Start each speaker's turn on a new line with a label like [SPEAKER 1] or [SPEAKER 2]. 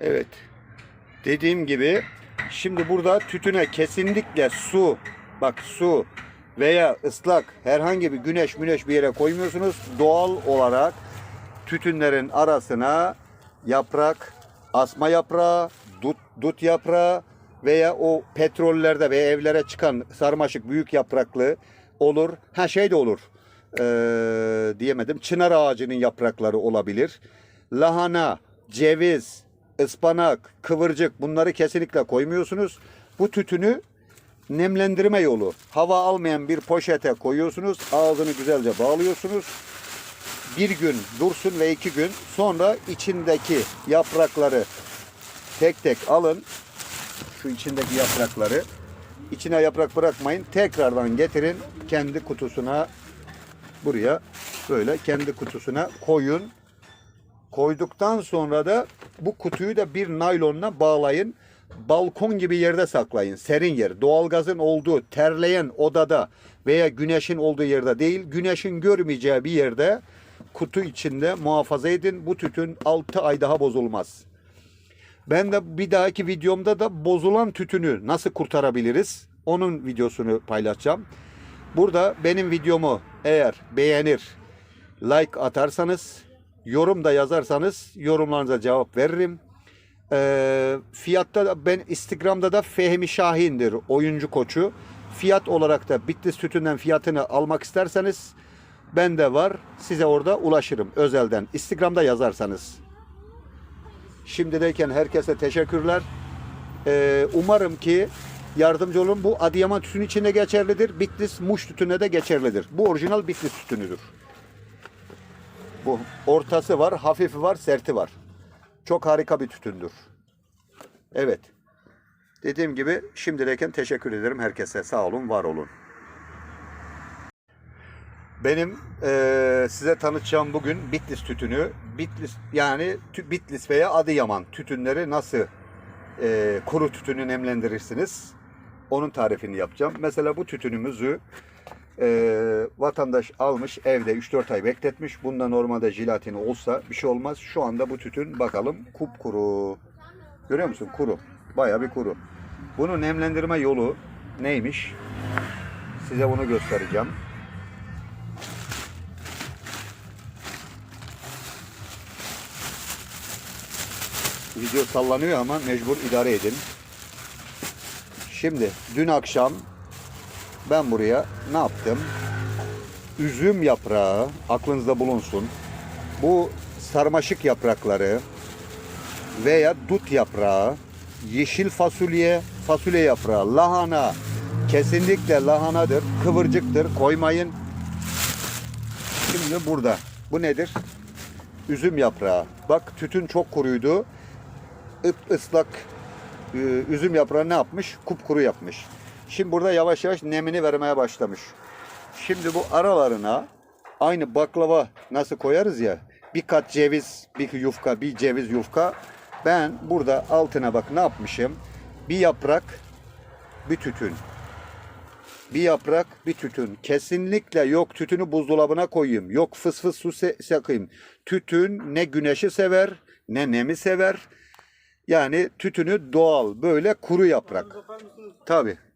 [SPEAKER 1] Evet. Dediğim gibi şimdi burada tütüne kesinlikle su bak su veya ıslak herhangi bir güneş müneş bir yere koymuyorsunuz. Doğal olarak tütünlerin arasına yaprak, asma yaprağı, dut, dut yaprağı veya o petrollerde ve evlere çıkan sarmaşık büyük yapraklı olur. Ha şey de olur. Ee, diyemedim. Çınar ağacının yaprakları olabilir. Lahana, ceviz, ıspanak, kıvırcık bunları kesinlikle koymuyorsunuz. Bu tütünü nemlendirme yolu. Hava almayan bir poşete koyuyorsunuz. Ağzını güzelce bağlıyorsunuz. Bir gün dursun ve iki gün sonra içindeki yaprakları tek tek alın. Şu içindeki yaprakları. içine yaprak bırakmayın. Tekrardan getirin kendi kutusuna buraya böyle kendi kutusuna koyun. Koyduktan sonra da bu kutuyu da bir naylonla bağlayın. Balkon gibi yerde saklayın. Serin yer. Doğalgazın olduğu terleyen odada veya güneşin olduğu yerde değil, güneşin görmeyeceği bir yerde kutu içinde muhafaza edin. Bu tütün 6 ay daha bozulmaz. Ben de bir dahaki videomda da bozulan tütünü nasıl kurtarabiliriz? Onun videosunu paylaşacağım. Burada benim videomu eğer beğenir, like atarsanız, yorum da yazarsanız yorumlarınıza cevap veririm. Ee, fiyatta ben Instagram'da da Fehmi Şahin'dir oyuncu koçu. Fiyat olarak da Bitlis Tütün'den fiyatını almak isterseniz ben de var. Size orada ulaşırım özelden. Instagram'da yazarsanız. Şimdideyken herkese teşekkürler. Ee, umarım ki yardımcı olun. Bu Adıyaman tütünü içinde geçerlidir. Bitlis Muş tütüne de geçerlidir. Bu orijinal Bitlis tütünüdür. Bu ortası var, hafifi var, serti var. Çok harika bir tütündür. Evet. Dediğim gibi şimdideyken teşekkür ederim herkese. Sağ olun, var olun. Benim eee, size tanıtacağım bugün Bitlis tütünü. Bitlis yani tü- Bitlis veya Adıyaman tütünleri nasıl eee, kuru tütünü nemlendirirsiniz? Onun tarifini yapacağım. Mesela bu tütünümüzü eee, vatandaş almış evde 3-4 ay bekletmiş. Bunda normalde jilatini olsa bir şey olmaz. Şu anda bu tütün bakalım kupkuru. Görüyor musun? Kuru. Baya bir kuru. Bunu nemlendirme yolu neymiş? Size bunu göstereceğim. Video sallanıyor ama mecbur idare edin. Şimdi dün akşam ben buraya ne yaptım? Üzüm yaprağı aklınızda bulunsun. Bu sarmaşık yaprakları veya dut yaprağı, yeşil fasulye, fasulye yaprağı, lahana kesinlikle lahanadır, kıvırcıktır. Koymayın. Şimdi burada. Bu nedir? Üzüm yaprağı. Bak tütün çok kuruydu. Ip ıslak e, üzüm yaprağı ne yapmış? Kupkuru yapmış. Şimdi burada yavaş yavaş nemini vermeye başlamış. Şimdi bu aralarına aynı baklava nasıl koyarız ya bir kat ceviz, bir yufka, bir ceviz yufka. Ben burada altına bak ne yapmışım? Bir yaprak, bir tütün. Bir yaprak, bir tütün. Kesinlikle yok tütünü buzdolabına koyayım. Yok fıs fıs su sakayım. Tütün ne güneşi sever, ne nemi sever. Yani tütünü doğal, böyle kuru yaprak. Tabii.